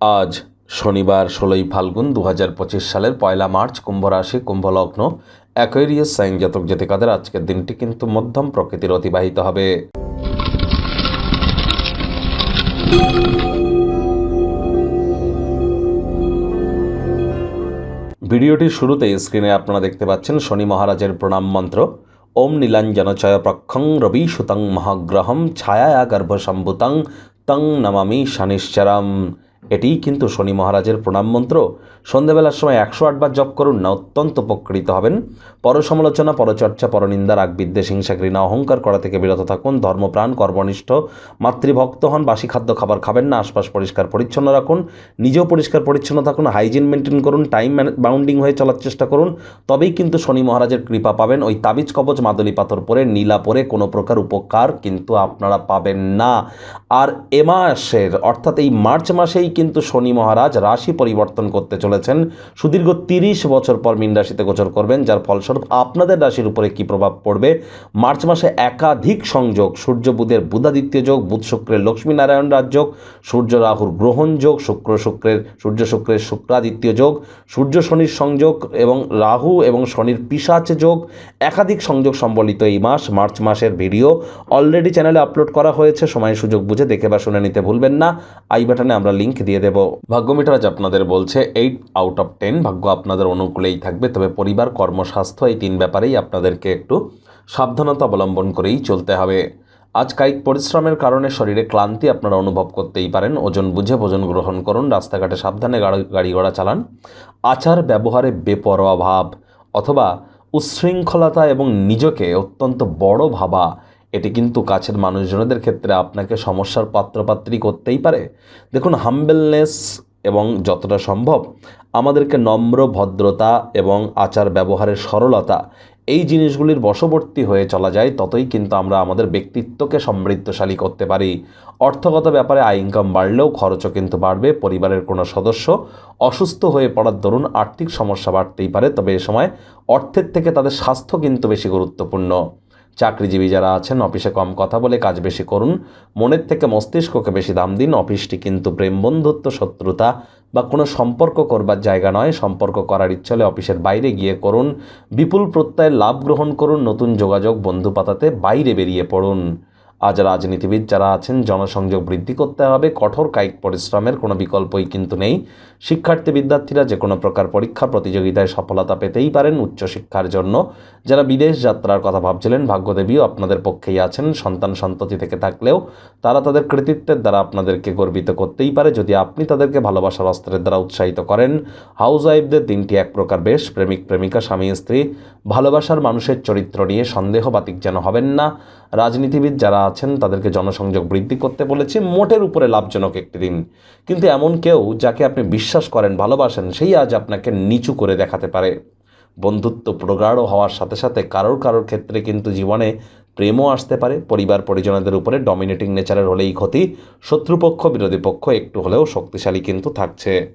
আজ শনিবার ষোলোই ফাল্গুন দু পঁচিশ সালের পয়লা মার্চ কুম্ভ রাশি কুম্ভ লগ্ন অ্যাকোয়ারিয়াস সাইন জাতক জাতিকাদের আজকের দিনটি কিন্তু মধ্যম প্রকৃতির অতিবাহিত হবে। ভিডিওটির শুরুতে স্ক্রিনে আপনারা দেখতে পাচ্ছেন শনি মহারাজের প্রণাম মন্ত্র। ওম নীলাঞ্জনচয় প্রক্ষং রবি সুতং মহাগ্রহম ছায়া গর্ভ গর্ভসম্ভুতং তং নমামি শনিশ্চরম। এটিই কিন্তু শনি মহারাজের প্রণাম মন্ত্র। সন্ধেবেলার সময় একশো আটবার জপ করুন, না অত্যন্ত উপকৃত হবেন। পরসমালোচনা, পরচর্চা, পরনিন্দা রাগ বিদ্বেষ হিংসা ঘৃণা অহংকার করা থেকে বিরত থাকুন, ধর্মপ্রাণ, কর্মনিষ্ঠ, মাতৃভক্ত হন, বাসি খাদ্য খাবার খাবেন না, আশপাশ পরিষ্কার পরিচ্ছন্ন রাখুন, নিজেও পরিষ্কার পরিচ্ছন্ন থাকুন, হাইজিন মেনটেন করুন, টাইম বাউন্ডিং হয়ে চলার চেষ্টা করুন। তবেই কিন্তু শনি মহারাজের কৃপা পাবেন। ওই তাবিজ কবচ, মাদুলি পাথর পরে, নীলা পরে কোনো প্রকার উপকার কিন্তু আপনারা পাবেন না। আর এ মাসের, অর্থাৎ এই মার্চ মাসেই কিন্তু শনি মহারাজ রাশি পরিবর্তন করতে চলেছেন। সুদীর্ঘ তিরিশ বছর পর মীন রাশিতে গোচর করবেন, যার ফলস্বরূপ আপনাদের রাশির উপরে কী প্রভাব পড়বে? মার্চ মাসে একাধিক সংযোগ, সূর্য বুধের বুধাদিত্য যোগ, বুধ শুক্রের লক্ষ্মীনারায়ণ রাজযোগ সূর্য রাহুর গ্রহণ যোগ, শুক্র শুক্রের, সূর্য শুক্রের শুক্রাদিত্য যোগ, সূর্য শনির সংযোগ এবং রাহু এবং শনির পিসাচ যোগ। একাধিক সংযোগ সম্বলিত এই মাস, মার্চ মাসের ভিডিও অলরেডি চ্যানেলে আপলোড করা হয়েছে। সময় সুযোগ বুঝে দেখে বা শুনে নিতে ভুলবেন না। আই বাটনে আমরা লিংক দিয়ে দেব। ভাগ্যমিটার আজ আপনাদের বলছে এইট আউট অফ টেন ভাগ্য আপনাদের অনুকূলেই থাকবে। তবে পরিবার, কর্মস্বাস্থ্য এই তিন ব্যাপারেই আপনাদেরকে একটু সাবধানতা অবলম্বন করেই চলতে হবে। আজ কায়িক পরিশ্রমের কারণে শরীরে ক্লান্তি আপনারা অনুভব করতেই পারেন। ওজন বুঝে ভোজন গ্রহণ করুন, রাস্তাঘাটে সাবধানে গাড়ি ঘোড়া চালান। আচার ব্যবহারে বেপরোয়া ভাব অথবা উচ্ছৃঙ্খলতা এবং নিজকে অত্যন্ত বড় ভাবা এটি কিন্তু কাছের মানুষজনদের ক্ষেত্রে আপনাকে সমস্যার পাত্রপাত্রী করতেই পারে। দেখুন হাম্বেলনেস এবং যতটা সম্ভব আমাদেরকে নম্র, ভদ্রতা এবং আচার ব্যবহারের সরলতা এই জিনিসগুলির বশবর্তী হয়ে চলা যায়, ততই কিন্তু আমরা আমাদের ব্যক্তিত্বকে সমৃদ্ধশালী করতে পারি। অর্থগত ব্যাপারে আয় ইনকাম বাড়লেও খরচও কিন্তু বাড়বে, পরিবারের কোনো সদস্য অসুস্থ হয়ে পড়ার দরুন আর্থিক সমস্যা বাড়তেই পারে, তবে এ সময় অর্থের থেকে তাদের স্বাস্থ্য কিন্তু বেশি গুরুত্বপূর্ণ। চাকরিজীবী যারা আছেন, অফিসে কম কথা বলে কাজ বেশি করুন। মনের থেকে মস্তিষ্ককে বেশি দাম দিন। অফিসটি কিন্তু প্রেম, বন্ধুত্ব, শত্রুতা বা কোনো সম্পর্ক করবার জায়গা নয়। সম্পর্ক করার ইচ্ছলে অফিসের বাইরে গিয়ে করুন। বিপুল প্রত্যয়ের লাভ গ্রহণ করুন। নতুন যোগাযোগ বন্ধু পাতাতে বাইরে বেরিয়ে পড়ুন। আজ রাজনীতিবিদ যারা আছেন, জনসংযোগ বৃদ্ধি করতে হবে, কঠোর কায়িক পরিশ্রমের কোনো বিকল্পই কিন্তু নেই। শিক্ষার্থী বিদ্যার্থীরা যে কোনো প্রকার পরীক্ষা প্রতিযোগিতায় সফলতা পেতেই পারেন উচ্চশিক্ষার জন্য। যারা বিদেশ যাত্রার কথা ভাবছিলেন, ভাগ্যদেবীও আপনাদের পক্ষেই আছেন। সন্তান সন্ততি থেকে থাকলেও তারা তাদের কৃতিত্বের দ্বারা আপনাদেরকে গর্বিত করতেই পারে। যদি আপনি তাদেরকে ভালোবাসার অস্ত্রের দ্বারা উৎসাহিত করেন হাউস ওয়াইফদের দিনটি এক প্রকার বেশ, প্রেমিক, প্রেমিকা, স্বামী, স্ত্রী, ভালোবাসার মানুষের চরিত্র নিয়ে সন্দেহবাতিক যেন হবেন না। রাজনীতিবিদ যারা আছেন, তাদেরকে জনসংযোগ বৃদ্ধি করতে বলেছি, মোটের উপরে লাভজনক একটি দিন। কিন্তু এমন কেউ যাকে আপনি বিশ্বাস করেন, ভালোবাসেন, সেই আজ আপনাকে নিচু করে দেখাতে পারে। বন্ধুত্ব প্রগাঢ় হওয়ার সাথে সাথে কারোর কারোর ক্ষেত্রে কিন্তু জীবনে প্রেমও আসতে পারে, পরিবার পরিজনদের উপরে ডমিনেটিং নেচারের হলেই ক্ষতি, শত্রুপক্ষ, বিরোধী পক্ষ একটু হলেও শক্তিশালী কিন্তু থাকছে।